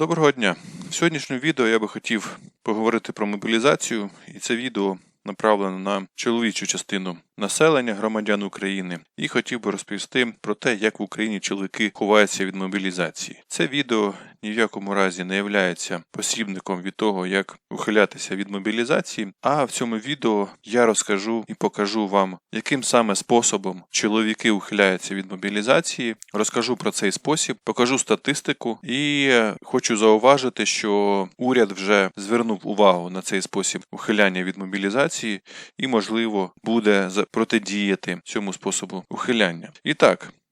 Доброго дня! В сьогоднішньому відео я би хотів поговорити про мобілізацію, і це відео направлено на чоловічу частину населення громадян України, і хотів би розповісти про те, як в Україні чоловіки ховаються від мобілізації. Це відео ні в якому разі не являється посібником від того, як ухилятися від мобілізації. А в цьому відео я розкажу і покажу вам, яким саме способом чоловіки ухиляються від мобілізації. Розкажу про цей спосіб, покажу статистику і е, хочу зауважити, що уряд вже звернув увагу на цей спосіб ухиляння від мобілізації і, можливо, буде протидіяти цьому способу ухиляння. І так.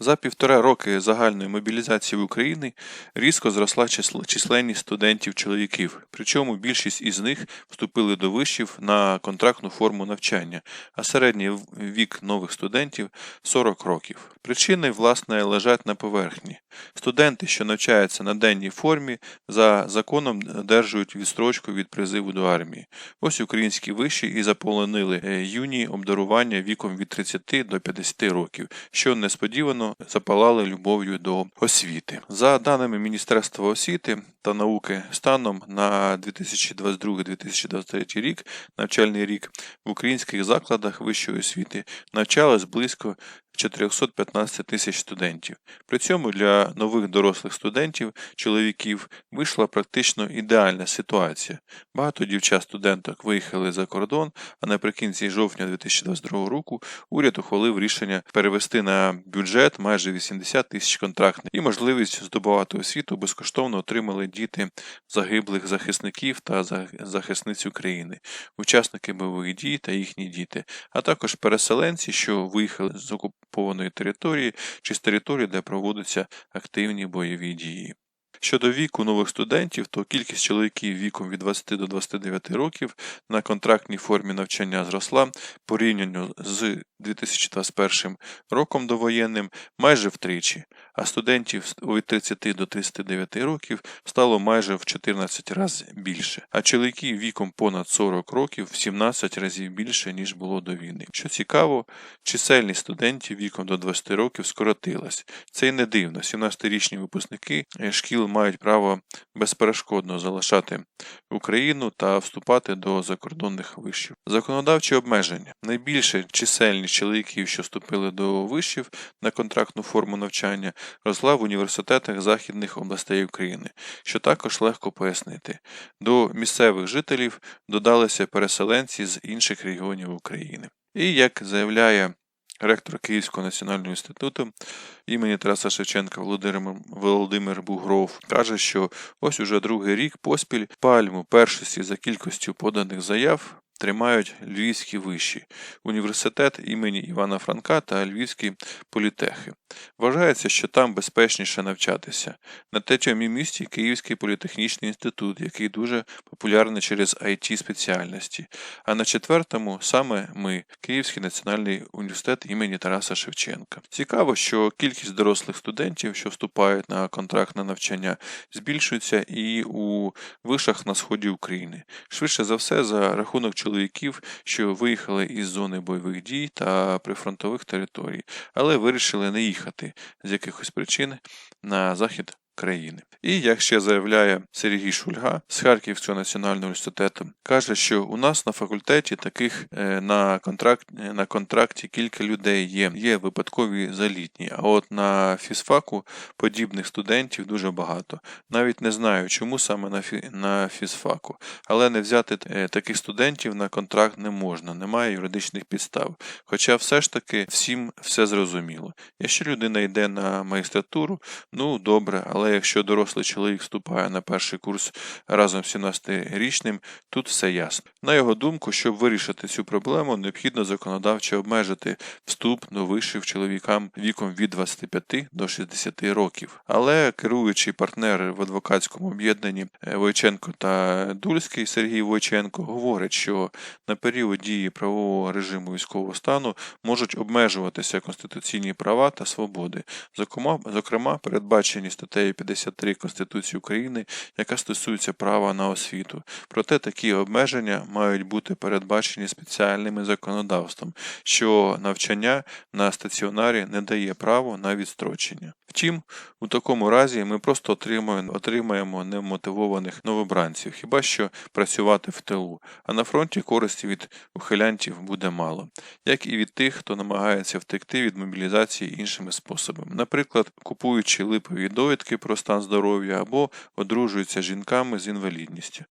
За півтора роки загальної мобілізації в Україні різко зросла численність студентів-чоловіків, причому більшість із них вступили до вишів на контрактну форму навчання, а середній вік нових студентів 40 років. Причини, власне, лежать на поверхні. Студенти, що навчаються на денній формі, за законом одержують відстрочку від призиву до армії. Ось українські виші і заполонили е, юні обдарування віком від 30 до 50 років, що несподівано запалали любов'ю до освіти. За даними Міністерства освіти та науки, станом на 2022-2023 рік, навчальний рік, в українських закладах вищої освіти навчалось близько 415 тисяч студентів. При цьому для нових дорослих студентів, чоловіків, вийшла практично ідеальна ситуація. Багато дівчат-студенток виїхали за кордон, а наприкінці жовтня 2022 року уряд ухвалив рішення перевести на бюджет майже 80 тисяч контрактних і можливість здобувати освіту безкоштовно отримали діти загиблих захисників та захисниць України, учасники бойових дій та їхні діти, а також переселенці, що виїхали з окупованої території чи з території, де проводяться активні бойові дії. Щодо віку нових студентів, то кількість чоловіків віком від 20 до 29 років на контрактній формі навчання зросла порівняно з 2021 роком довоєнним майже втричі, а студентів від 30 до 39 років стало майже в 14 разів більше, а чоловіків віком понад 40 років в 17 разів більше, ніж було до війни. Що цікаво, чисельність студентів віком до 20 років скоротилась. Це й не дивно. 17-річні випускники е, шкіл мають право безперешкодно залишати Україну та вступати до закордонних вишів. Законодавчі обмеження. Найбільше чисельність чоловіків, що вступили до вишів на контрактну форму навчання, росла в університетах західних областей України, що також легко пояснити. До місцевих жителів додалися переселенці з інших регіонів України. І як заявляє ректор Київського національного інституту імені Тараса Шевченка Володимир, Бугров. Каже, що ось уже другий рік поспіль пальму першості за кількістю поданих заяв тримають львівські виші, університет імені Івана Франка та Львівські політехи. Вважається, що там безпечніше навчатися. На третьому місці Київський політехнічний інститут, який дуже популярний через it спеціальності. А на четвертому саме ми, Київський національний університет імені Тараса Шевченка. Цікаво, що кількість дорослих студентів, що вступають на контрактне навчання, збільшується і у вишах на сході України. Швидше за все, за рахунок чоловіків, що виїхали із зони бойових дій та прифронтових територій, але вирішили не їхати з якихось причин на захід країни. І як ще заявляє Сергій Шульга з Харківського національного університету, каже, що у нас на факультеті таких е, на контракт е, на контракті кілька людей є. Є випадкові залітні. А от на фізфаку подібних студентів дуже багато. Навіть не знаю, чому саме на фі, на фізфаку, але не взяти е, таких студентів на контракт не можна, немає юридичних підстав. Хоча все ж таки всім все зрозуміло. Якщо людина йде на магістратуру, ну добре, але Але якщо дорослий чоловік вступає на перший курс разом з 17-річним, тут все ясно. На його думку, щоб вирішити цю проблему, необхідно законодавчо обмежити вступ до вишів чоловікам віком від 25 до 60 років. Але керуючий партнер в адвокатському об'єднанні е, Войченко та Дульський Сергій Войченко говорить, що на період дії правового режиму військового стану можуть обмежуватися конституційні права та свободи, зокрема, зокрема передбачені статтею 53 Конституції України, яка стосується права на освіту. Проте такі обмеження мають бути передбачені спеціальними законодавством, що навчання на стаціонарі не дає право на відстрочення. Втім, у такому разі ми просто отримаємо, отримаємо немотивованих новобранців, хіба що працювати в тилу, а на фронті користі від ухилянтів буде мало, як і від тих, хто намагається втекти від мобілізації іншими способами, наприклад, купуючи липові довідки про стан здоров'я або одружуються жінками з інвалідністю.